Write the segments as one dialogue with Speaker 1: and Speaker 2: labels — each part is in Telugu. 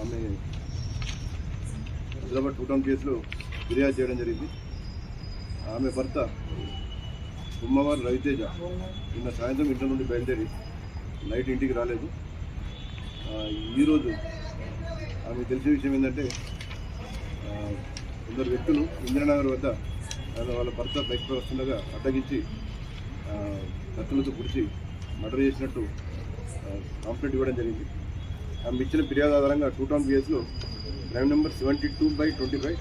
Speaker 1: ఆమె హైదరాబాద్ టూ కేసులో ఫిర్యాదు చేయడం జరిగింది. ఆమె భర్త ఉమ్మవారు రవితేజ నిన్న సాయంత్రం ఇంటి నుండి బయలుదేరి నైట్ ఇంటికి రాలేదు. ఈరోజు ఆమె తెలిసిన విషయం ఏంటంటే కొందరు వ్యక్తులు ఇందిరానగర్ వద్ద వాళ్ళ భర్త బైక్పై వస్తుండగా అడ్డగించి కత్తులతో పుడిచి మర్డర్ చేసినట్టు కంప్లైంట్ ఇవ్వడం జరిగింది. ఆమె ఇచ్చిన ఫిర్యాదు ఆధారంగా టూ టౌన్ కేసులో crime number seventy two by twenty five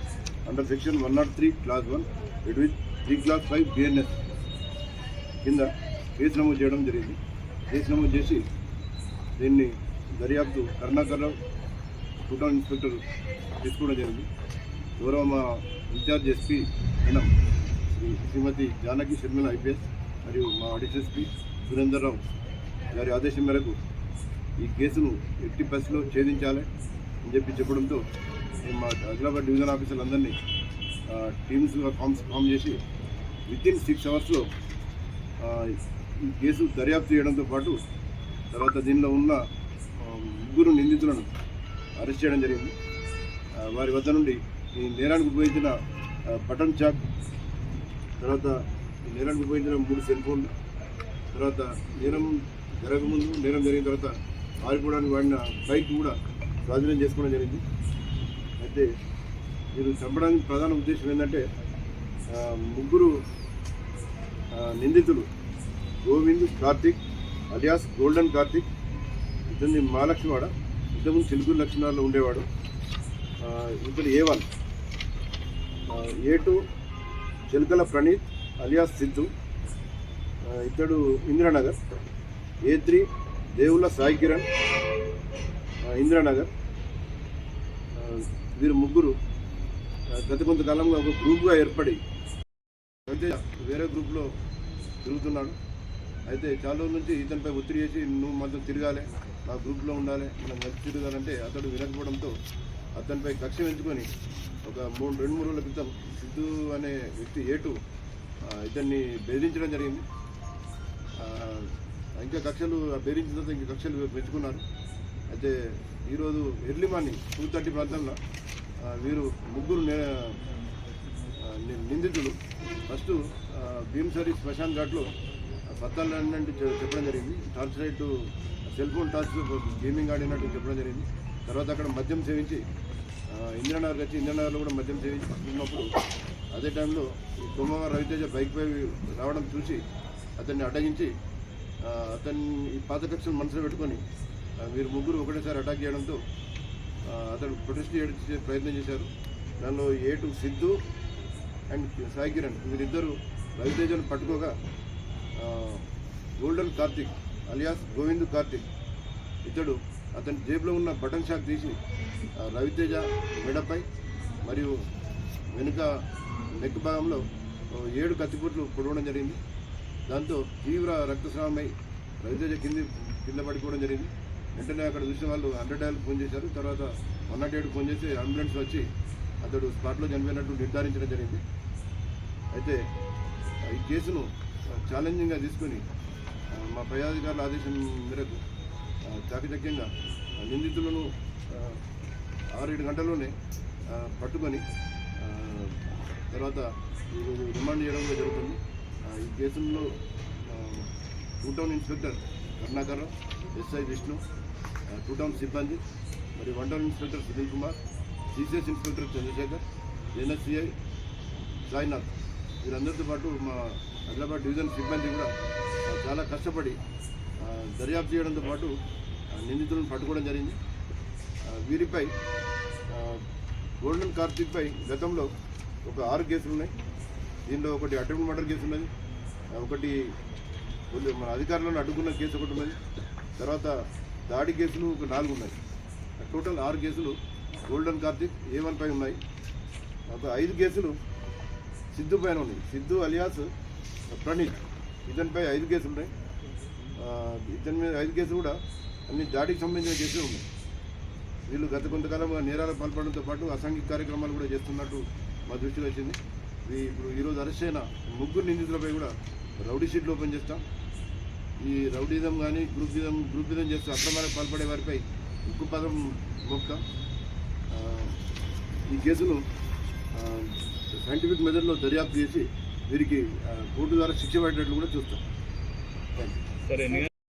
Speaker 1: under section one not three clause one it with three clause five BNS కింద కేసు నమోదు చేయడం జరిగింది. కేసు నమోదు చేసి దీన్ని దర్యాప్తు కరుణాకర్రావు టూ టౌన్ ఇన్స్పెక్టర్ తీసుకోవడం జరిగింది. గౌరవ మా incharge SP madam Shrimati Janaki Sharmila IPS మరియు మా అడిషనల్ ఎస్పీ సురేందర్రావు గారి ఆదేశం మేరకు ఈ కేసును ఎట్టి బస్సులో ఛేదించాలి అని చెప్పి చెప్పడంతో మేము మా ఆదిలాబాద్ డివిజన్ ఆఫీసర్లందరినీ టీమ్స్గా ఫామ్స్ ఫామ్ చేసి విత్ ఇన్ సిక్స్ అవర్స్లో ఈ కేసు దర్యాప్తు చేయడంతో పాటు తర్వాత దీనిలో ఉన్న ముగ్గురు నిందితులను అరెస్ట్ చేయడం జరిగింది. వారి వద్ద నుండి ఈ నేరానికి ఉపయోగించిన బటన్ చాక్ తర్వాత ఈ నేరానికి ఉపయోగించిన మూడు సెల్ ఫోన్లు తర్వాత నేరం జరగకముందు నేరం జరిగిన తర్వాత ఆరిపోవడానికి వాడిన బైక్ కూడా స్వాధీనం చేసుకోవడం జరిగింది. అయితే మీరు చంపడానికి ప్రధాన ఉద్దేశం ఏంటంటే ముగ్గురు నిందితులు గోవింద్ కార్తిక్ అలియాస్ గోల్డెన్ కార్తిక్ ఇతన్ని మహాలక్ష్మివాడ ఇంతకుముందు చిలుకూరు లక్షణాల్లో ఉండేవాడు. ఆ, ఇతడు A one A two Chilakala Praneeth alias Siddhu ఇతడు ఇందిరానగర్ ఏ త్రీ దేవుళ్ళ సాయి కిరణ్ ఇందిరానగర్ వీరు ముగ్గురు గత కొంతకాలంగా ఒక గ్రూప్గా ఏర్పడి అయితే వేరే గ్రూప్లో తిరుగుతున్నాడు. అయితే చాలా రోజుల నుంచి ఇతనిపై ఒత్తిడి చేసి నువ్వు మాత్రం తిరగాలి నా గ్రూప్లో ఉండాలి మనం కలిసి తిరగాలంటే అతడు వినకపోవడంతో అతనిపై కక్ష పెంచుకొని ఒక మూడు రెండు మూడు రోజుల క్రితం సిద్ధు అనే వ్యక్తి ఏటు ఇతన్ని బెదిరించడం జరిగింది. ఇంకా కక్షలు బెదిరించిన తర్వాత ఇంకా కక్షలు పెంచుకున్నారు. అయితే ఈరోజు ఎర్లీ మార్నింగ్ టూ థర్టీ ప్రాంతంలో వీరు ముగ్గురు నే- ని- నిందితులు. ఫస్ట్ భీమసరి శ్మశాన్ ఘాట్లో పత్తాలు అన్నట్టు చెప్పడం జరిగింది. Torch light cell phone torch gaming ఆడినట్టు చెప్పడం జరిగింది. తర్వాత అక్కడ మద్యం సేవించి ఆ, వచ్చి ఇంద్రనగర్లో కూడా మద్యం సేవించి ఉన్నప్పుడు అదే టైంలో ఈ సోమవారం రవితేజ బైక్పై రావడం చూసి అతన్ని అడ్డగించి అతన్ని ఈ పాత కక్షను మనసులో పెట్టుకొని వీరు ముగ్గురు ఒకటేసారి అటాక్ చేయడంతో అతను అతడు ప్రొటెస్ట్ చేసే ప్రయత్నం చేశారు. దానిలో ఏటు సిద్ధు అండ్ సాయి కిరణ్ వీరిద్దరూ రవితేజను పట్టుకోగా గోల్డెన్ కార్తిక్ అలియాస్ గోవింద్ కార్తిక్ ఇతడు అతని జేబులో ఉన్న బటన్ షాక్ తీసి రవితేజ మెడపై మరియు వెనుక నెక్ భాగంలో ఏడు కత్తిపోట్లు పొడవడం జరిగింది. దాంతో తీవ్ర రక్తస్రావమై రవితేజ కింది కింద పడిపోవడం జరిగింది. వెంటనే అక్కడ చూసిన వాళ్ళు హండ్రెడ్ డైల్ ఫోన్ చేశారు. తర్వాత వన్ నాట్ ఎయిట్ ఫోన్ చేసి అంబులెన్స్ వచ్చి అతడు స్పాట్లో చనిపోయినట్టు నిర్ధారించడం జరిగింది. అయితే ఈ కేసును ఛాలెంజింగ్గా తీసుకొని మా పై అధికారుల ఆదేశం మేరకు చాకచక్యంగా ఆ, నిందితులను ఆరేడు గంటల్లోనే పట్టుకొని తర్వాత ఈరోజు రిమాండ్ చేయడం కూడా జరుగుతుంది. ఆ, ఈ కేసుల్లో two town inspector Karunakar SI Vishnu two town సిబ్బంది మరి one town inspector Sunil Kumar CCS inspector Chandrashekar NSCI Sainath. వీరందరితో పాటు మా హైదరాబాద్ డివిజన్ సిబ్బంది కూడా చాలా కష్టపడి దర్యాప్తు చేయడంతో పాటు ఆ, నిందితులను పట్టుకోవడం జరిగింది. వీరిపై గోల్డెన్ కార్తీక్పై గతంలో ఒక ఆరు కేసులు ఉన్నాయి. దీనిలో ఒకటి అటెంప్ట్ మర్డర్ కేసు ఉన్నది. ఒకటి కొన్ని మన అధికారులను అడ్డుకున్న కేసు ఒకటి ఉన్నది. తర్వాత దాడి కేసులు ఒక నాలుగు ఉన్నాయి. టోటల్ ఆరు కేసులు గోల్డెన్ కార్తీక్ ఏ వన్ పై ఉన్నాయి. ఒక ఐదు కేసులు సిద్ధు పైన ఉన్నాయి. సిద్ధు అలియాస్ ప్రణీత్ ఇతనిపై ఐదు కేసులు ఉన్నాయి. ఇద్దరి మీద ఐదు కేసులు కూడా అన్ని దాడికి సంబంధించిన కేసులు ఉన్నాయి. వీళ్ళు గత కొంతకాలంగా నేరాలు పాల్పడడంతో పాటు అసాంఘిక కార్యక్రమాలు కూడా చేస్తున్నట్టు మా దృష్టికి వచ్చింది. ఇప్పుడు ఈరోజు అరెస్ట్ అయిన ముగ్గురు నిందితులపై కూడా రౌడీ షీట్లు ఓపెన్ చేస్తాం. ఈ రౌడీజం కానీ గ్రూపిజం గ్రూపిజం చేస్తూ అక్రమాలకు పాల్పడే వారిపై ఉక్కు పదం మొక్క ఈ కేసును సైంటిఫిక్ మెథడ్లో దర్యాప్తు చేసి వీరికి కోర్టు ద్వారా శిక్ష పడేటట్లు కూడా చూస్తాం. Thank you
Speaker 2: serenidad.